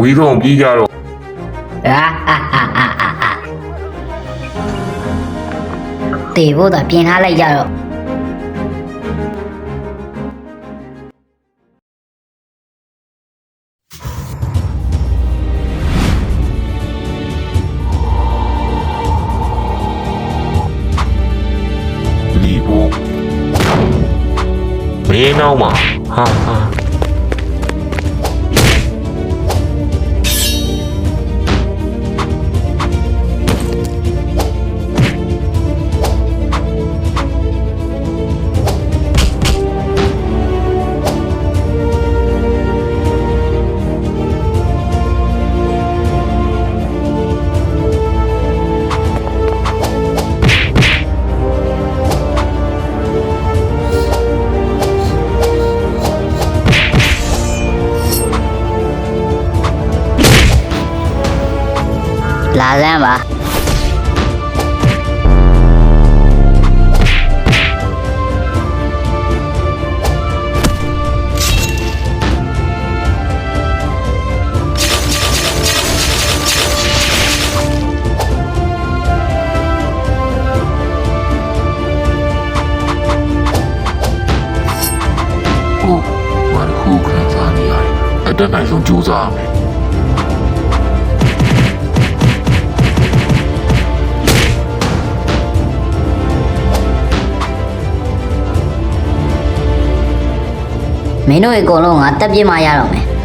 ဝေးဆုံးပြေးကြတော့ ဟာဟာဟာဟာဟာဟာတေဖို့သာပြင်ထားလိုက်ကြတော့ လီဘိုမင်းနောက်မှာဟာဟာ 拉人吧。哦，俺后看啥你爱，俺得买双旧衫。 မယ်မင်းတို့အကုန်လုံးငါတက်ပြစ်မှရတော့မယ်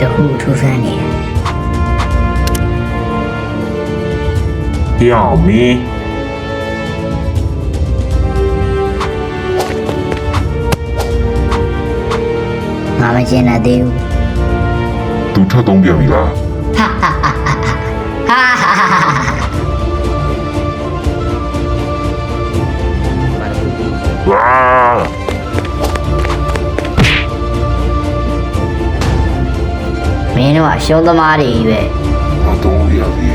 တခုထူးဆန်းနေတယ်ပြောင်းမင်းငါမကျင်တတ်သေးဘူးသူထပ်သုံးပြန်ပြီလားဟာဟာဟာဟာဟာ င်းတို့ကရှုံးသမားတွေကြီးပဲမတော်ရပြီ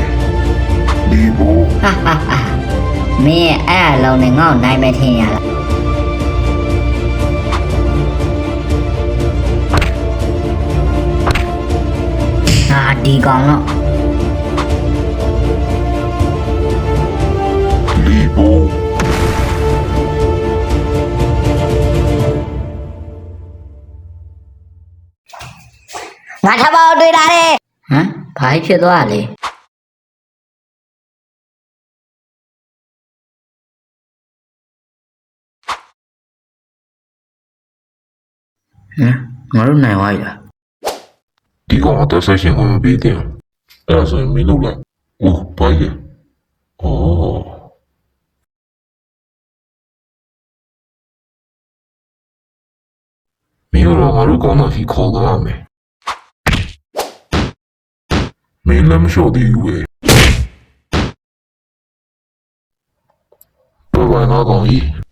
လီဘိုဟာဟာဟာမင်းရဲ့အဲ့အလုံးနဲ့ငါ့ကိုနိုင်မထင်ရလားဟာဒီကောင်တော့ ငါထပ်ပေါက်တွေ့လာတယ်ဟမ်ဘာဖြစ်သွားလဲဟမ်ငါတို့နိုင်သွားပြီလားဒီကောင်အသက်ဆက်ရှင်ကိုမပေးတင်ဘူးအဲ့ဒါဆိုရင်မင်းလုပ်လိုက်အိုးဘာလဲအော်မင်းတို့ငါတို့ကောင်းတော့ရှိခေါ်သွားရမယ် မင်းလည်းမလျှော့သေးဘူးပဲဘယ်ဘာနာကောင်ကြီး